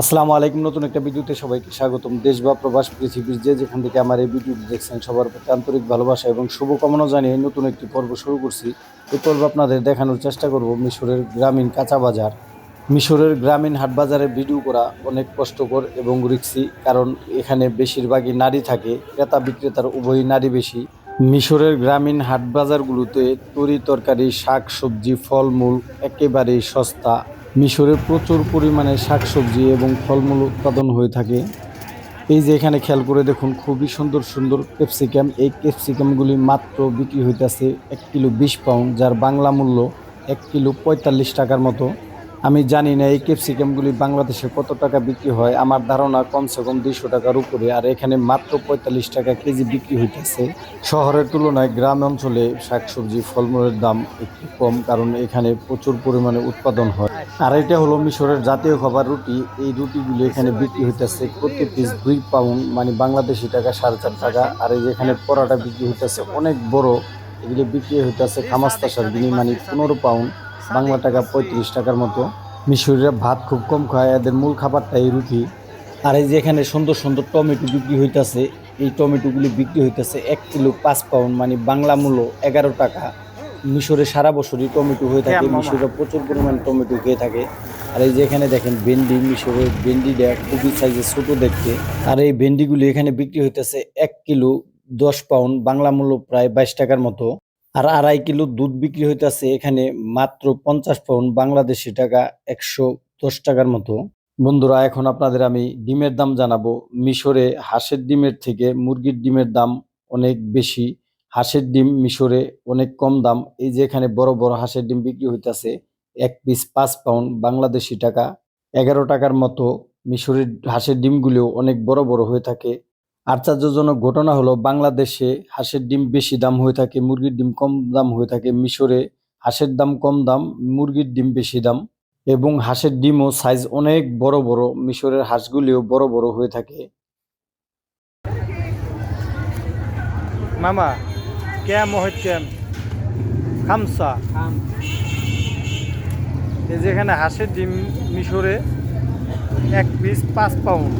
আসসালামু আলাইকুম, নতুন একটা ভিডিওতে সবাইকে স্বাগতম। দেশ বা প্রবাস, পৃথিবীর যে যেখান থেকে আমার এই ভিডিওটি দেখছেন, সবার প্রতি আন্তরিক ভালোবাসা এবং শুভকামনা জানিয়ে নতুন একটি পর্ব শুরু করছি। এই পর্ব আপনাদের দেখানোর চেষ্টা করব মিশরের গ্রামীণ কাঁচা বাজার। মিশরের গ্রামীণ হাট বাজারে ভিডিও করা অনেক কষ্টকর এবং রিক্সি, কারণ এখানে বেশিরভাগই নারী থাকে, ক্রেতা বিক্রেতার উভয়ই নারী বেশি। মিশরের গ্রামীণ হাট বাজারগুলোতে তরি তরকারি, শাক সবজি, ফলমূল একেবারেই সস্তা। মিশরে প্রচুর পরিমাণে শাকসবজি এবং ফলমূল উৎপাদন হয়ে থাকে। এই যে এখানে খেয়াল করে দেখুন, খুবই সুন্দর সুন্দর ক্যাপসিকাম এই ক্যাপসিকামগুলি মাত্র বিক্রি হইতেছে এক কিলো বিশ পাউন্ড, যার বাংলা মূল্য এক কিলো পঁয়তাল্লিশ টাকার মতো। আমি জানি না এই ক্যাপসিকামগুলি বাংলাদেশে কত টাকা বিক্রি হয়, আমার ধারণা কমসে কম দুইশো টাকার উপরে, আর এখানে মাত্র পঁয়তাল্লিশ টাকা কেজি বিক্রি হইতেছে। শহরের তুলনায় গ্রাম অঞ্চলে শাকসবজি, ফলমূলের দাম একটু কম, কারণ এখানে প্রচুর পরিমাণে উৎপাদন হয়। আর এটা হলো মিশরের জাতীয় খাবার রুটি। এই রুটিগুলি এখানে বিক্রি হইতেছে প্রতি পিস দুই পাউন্ড মানে বাংলাদেশি টাকা সাড়ে চার টাকা। আর এই যে এখানে পরোটা বিক্রি হইতেছে অনেক বড়। এগুলি বিক্রি হইতেছে খামাস্তাসার বিনিমানি পনেরো পাউন্ড বাংলা টাকা পঁয়ত্রিশ টাকার মতো। মিশরীরা ভাত খুব কম খায়, এদের মূল খাবারটা এই রুটি। আর এই যে এখানে সুন্দর সুন্দর টমেটো বিক্রি হইতেছে। এই টমেটোগুলি বিক্রি হইতেছে এক কিলো পাঁচ পাউন্ড মানে বাংলা মূল্য এগারো টাকা। মিশরে সারা বছরই টমেটো হয়ে থাকে মিশরে প্রচুর পরিমাণ টমেটো খেয়ে থাকে। আর এই যে এখানে দেখেন ভেন্ডি মিশরের ভেন্ডিটা খুবই সাইজে ছোট দেখতে। আর এই ভেন্ডিগুলি এখানে বিক্রি হইতেছে এক কিলো দশ পাউন্ড বাংলা মূল্য প্রায় বাইশ টাকার মতো। আর আড়াই কিলো দুধ বিক্রি হইতেছে এখানে মাত্র পঞ্চাশ পাউন্ড বাংলাদেশি টাকা একশো দশ টাকার মতো। বন্ধুরা এখন আপনাদের আমি ডিমের দাম জানাব। মিশরে হাঁসের ডিমের থেকে মুরগির ডিমের দাম অনেক বেশি। হাঁসের ডিম মিশরে অনেক কম দাম। এই যে এখানে বড় বড় হাঁসের ডিম বিক্রি হইতেছে, এক পিস পাঁচ পাউন্ড বাংলাদেশি টাকা। এগারো টাকার মতো মিশরের হাঁসের ডিমগুলিও অনেক বড় বড় হয়ে থাকে। আশ্চর্যজনক ঘটনা হলো, বাংলাদেশে হাঁসের ডিম বেশি দাম হয়ে থাকে, মুরগির ডিম কম দাম হয়ে থাকে। মিশরে হাঁসের দাম কম দাম, মুরগির ডিম বেশি দাম। এবং হাঁসের ডিমও সাইজ অনেক বড় বড়, মিশরের হাঁসগুলিও বড় বড় হয়ে থাকে। মামা كام واحد كام খামসা এই যেখানে হাঁসের ডিম মিশরে এক পিস পাঁচ পাউন্ড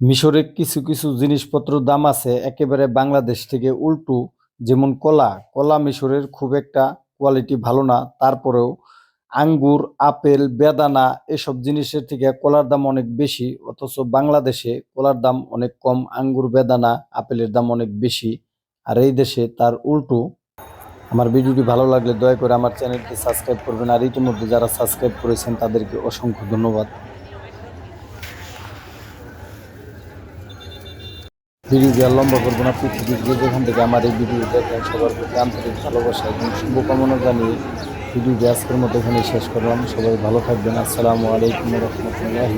মিশরে কিছু কিছু জিনিসপত্র দাম আছে একেবারে বাংলাদেশ থেকে উল্টো যেমন কলা কলা মিশরের খুব একটা কোয়ালিটি ভালো না তারপরেও আঙ্গুর আপেল বেদানা এসব জিনিসের থেকে কলার দাম অনেক বেশি অথচ বাংলাদেশে কলার দাম অনেক কম আঙ্গুর বেদানা আপেলের দাম অনেক বেশি আর এই দেশে তার উল্টো আমার ভিডিওটি ভালো লাগলে দয়া করে আমার চ্যানেলটি সাবস্ক্রাইব করবেন। আর ইতিমধ্যে যারা সাবস্ক্রাইব করেছেন, তাদেরকে অসংখ্য ধন্যবাদ। ভিডিওটি আর লম্বা করব না, পৃথিবীর যে যেখান থেকে আমার এই ভিডিও দেখেন, সবার প্রতি আন্তরিক ভালোবাসা এবং শুভকামনা জানিয়ে ভিডিওটি আজকের মতো এখানে শেষ করলাম। সবাই ভালো থাকবেন। আসসালামু আলাইকুম রহমতুল্লাহি